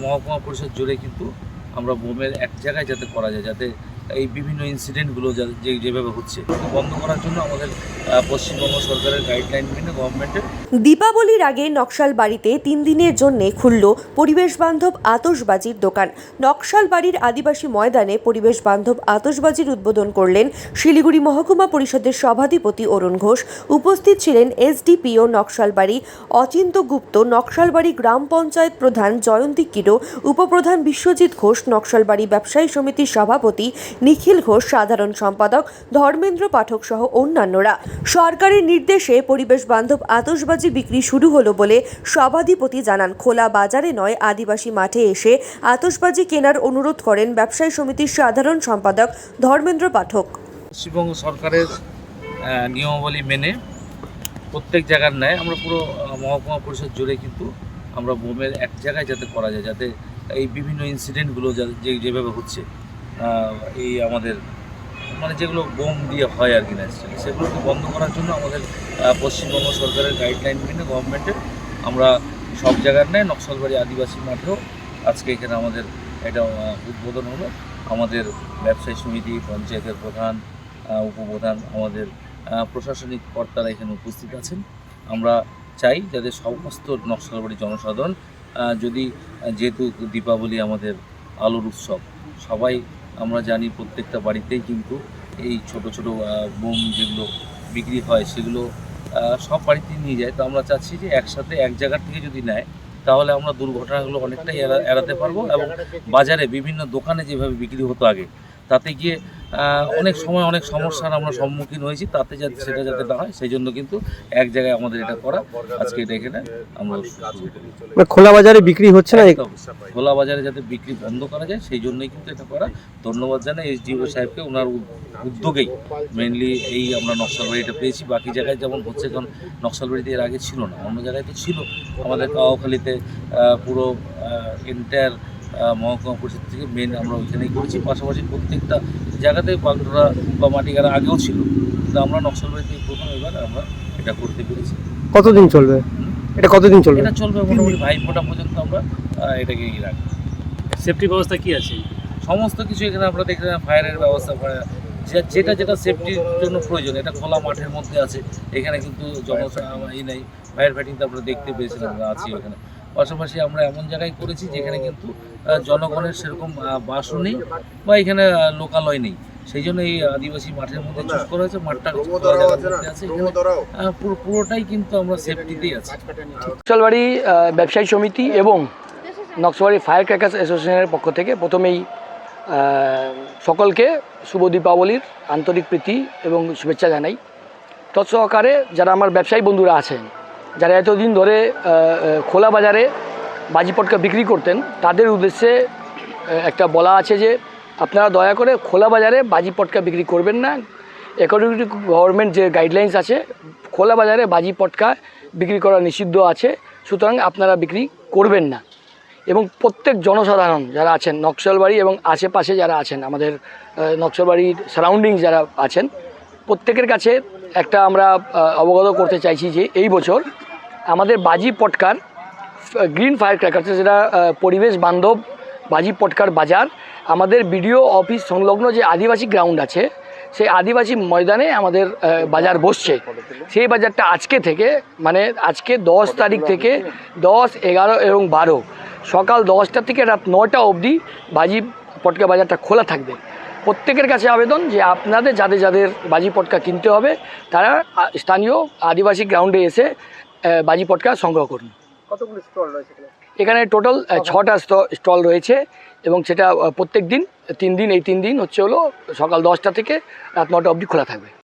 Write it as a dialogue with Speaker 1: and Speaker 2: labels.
Speaker 1: মহকুমা পরিষদ জুড়ে কিন্তু আমরা বোমের এক জায়গায় যাতে করা যায় যাতে এই বিভিন্ন ইনসিডেন্টগুলো যে যেভাবে হচ্ছে বন্ধ করার জন্য আমাদের পশ্চিমবঙ্গ সরকারের গাইডলাইন মেনে গভর্নমেন্টের
Speaker 2: দীপাবলির আগে নকশাল বাড়িতে তিন দিনের জন্য খুলল পরিবেশ বান্ধব আতশবাজির দোকান। নকশাল বাড়ির আদিবাসী ময়দানে পরিবেশ বান্ধব আতশবাজির উদ্বোধন করলেন শিলিগুড়ি মহকুমা পরিষদের সভাধিপতি অরুণ ঘোষ। উপস্থিত ছিলেন এসডিপিও নকশালবাড়ি অচিন্ত গুপ্ত, নকশালবাড়ি গ্রাম পঞ্চায়েত প্রধান জয়ন্তী কিরো উপপ্রধান বিশ্বজিৎ ঘোষ, নকশালবাড়ি ব্যবসায়ী সমিতির সভাপতি নিখিল ঘোষ সাধারণ সম্পাদক, ধর্মেন্দ্র পাঠক সহ অন্যান্যরা। সরকারের নির্দেশে পরিবেশ বান্ধব আতশবাজি বিক্রি শুরু হলো বলে সভাধিপতি জানান, খোলা বাজারে নয়, আদিবাসী মাঠে এসে আতশবাজি কেনার অনুরোধ করেন ব্যবসায়ী সমিতির সাধারণ সম্পাদক ধর্মেন্দ্র পাঠক।
Speaker 1: পশ্চিমবঙ্গ সরকারের নিয়মাবলী মেনে প্রত্যেক জায়গার ন্যায় আমরা পুরো মহকুমা পরিষদ জুড়ে কিন্তু আমরা বোমের এক জায়গায় যাতে করা যায়, যাতে এই বিভিন্ন ইনসিডেন্টগুলো যা- যেভাবে হচ্ছে। এই আমাদের মানে যেগুলো বোম দিয়ে হয় আর কি ন্যাচারালি সেগুলোকে বন্ধ করার জন্য আমাদের পশ্চিমবঙ্গ সরকারের গাইডলাইন মেনে গভর্নমেন্টের আমরা সব জায়গার ন্যায় নকশালবাড়ি আদিবাসী মাঠেও আজকে এখানে আমাদের এটা উদ্বোধন হলো। আমাদের ব্যবসায়ী সমিতি, পঞ্চায়েতের প্রধান উপপ্রধান, আমাদের প্রশাসনিক কর্তারা এখানে উপস্থিত আছেন। আমরা চাই যাতে সমস্ত নকশালবাড়ি জনসাধারণ যদি যেহেতু দীপাবলি আমাদের আলোর উৎসব, সবাই আমরা জানি প্রত্যেকটা বাড়িতেই কিন্তু এই ছোট ছোট বোম যেগুলো বিক্রি হয় সেগুলো সব বাড়িতে নিয়ে যায়। তো আমরা চাচ্ছি যে একসাথে এক জায়গার থেকে যদি নেয়, তাহলে আমরা দুর্ঘটনাগুলো অনেকটাই এড়াতে পারব এবং বাজারে বিভিন্ন দোকানে যেভাবে বিক্রি হতো আগে, তাতে গিয়ে অনেক সময় অনেক সমস্যার আমরা সম্মুখীন হয়েছি তাতে যাতে সেটা যাতে না হয় সেই জন্য কিন্তু এক জায়গায় আমাদের এটা করা আজকে এটা এখানে আমরা।
Speaker 3: মানে খোলা বাজারে বিক্রি হচ্ছে না।
Speaker 1: খোলা বাজারে যাতে বিক্রি বন্ধ করা যায় সেই জন্যই কিন্তু এটা করা। ধন্যবাদ জানাই এসডিও সাহেবকে ওনার উদ্যোগেই। মেনলি এই আমরা নকশালবাড়িটা পেয়েছি। বাকি জায়গায় যেমন হচ্ছে কারণ নকশালবাড়িতে এর আগে ছিল না অন্য জায়গায় তো ছিল। আমাদের কাওয়াখালীতে পুরো এন্টায়ার মহকুমা পরিষদ থেকে মেন আমরা ওইখানেই করেছি। পাশাপাশি প্রত্যেকটা জায়গাতে বাগডোরা বা মাটিগাড়া আগেও ছিল। কিন্তু আমরা নকশালবাড়িতে প্রথম এবার আমরা এটা করতে পেরেছি।
Speaker 3: কতদিন চলবে? এটা কতদিন চলবে?
Speaker 1: এটা চলবে মোটামুটি ভাই ফোটা পর্যন্ত আমরা এটাকে ই রাখব।
Speaker 4: সেফটি ব্যবস্থা কি আছে?
Speaker 1: সমস্ত কিছু এখানে আমরা দেখলাম ফায়ারের ব্যবস্থা যেটা যেটা সেফটির জন্য প্রয়োজন এটা খোলা মাঠের মধ্যে আছে। এখানে কিন্তু জন ই নেই। ফায়ার ফাইটিং তো আমরা দেখতে পেয়েছিলাম আছি ওখানে। পাশাপাশি আমরা এমন জায়গায় করেছি যেখানে কিন্তু জনগণের সেরকম বাসও নেই বা এখানে লোকালয় নেই। সেই জন্য এই আদিবাসী মাঠের মধ্যে চুজ করা হয়েছে মাঠটা আছে পুরোটাই কিন্তু আমরা সেফটিতেই আছি।
Speaker 5: নকশালবাড়ি ব্যবসায়ী সমিতি এবং নকশালবাড়ি ফায়ার ক্র্যাকার্স অ্যাসোসিয়েশনের পক্ষ থেকে প্রথমেই সকলকে শুভ দীপাবলির আন্তরিক প্রীতি এবং শুভেচ্ছা জানাই। তৎসহকারে যারা আমার ব্যবসায়ী বন্ধুরা আছেন যারা এতদিন ধরে খোলা বাজারে বাজি পটকা বিক্রি করতেন, তাদের উদ্দেশ্যে একটা বলা আছে যে, আপনারা দয়া করে খোলা বাজারে বাজি পটকা বিক্রি করবেন না। অ্যাকর্ডিং টু গভর্নমেন্ট যে গাইডলাইন্স আছে, খোলা বাজারে বাজি পটকা বিক্রি করা নিষিদ্ধ আছে, সুতরাং আপনারা বিক্রি করবেন না। এবং প্রত্যেক জনসাধারণ যারা আছেন, নকশালবাড়ি এবং আশেপাশে যারা আছেন, আমাদের নকশালবাড়ির সারাউন্ডিং যারা আছেন, প্রত্যেকের কাছে একটা আমরা অবগত করতে চাইছি যে এই বছর আমাদের বাজি পটকার গ্রিন ফায়ার ক্র্যাকার্স যেটা পরিবেশ বান্ধব বাজি পটকার বাজার, আমাদের বিডিও অফিস সংলগ্ন যে আদিবাসী গ্রাউন্ড আছে, সেই আদিবাসী ময়দানে আমাদের বাজার বসছে। সেই বাজারটা আজকে থেকে মানে আজকে দশ তারিখ থেকে দশ, এগারো এবং বারো, সকাল দশটা থেকে রাত নটা অবধি বাজি পটকা বাজারটা খোলা থাকবে। প্রত্যেকের কাছে আবেদন যে আপনাদের যাদের যাদের বাজি পটকা কিনতে হবে তারা স্থানীয় আদিবাসী গ্রাউন্ডে এসে বাজি পটকা সংগ্রহ করুন। এখানে? টোটাল ছটা স্টল রয়েছে এবং সেটা প্রত্যেক দিন তিন দিন এই তিন দিন হচ্ছে হলো সকাল দশটা থেকে রাত নটা অবধি খোলা থাকবে।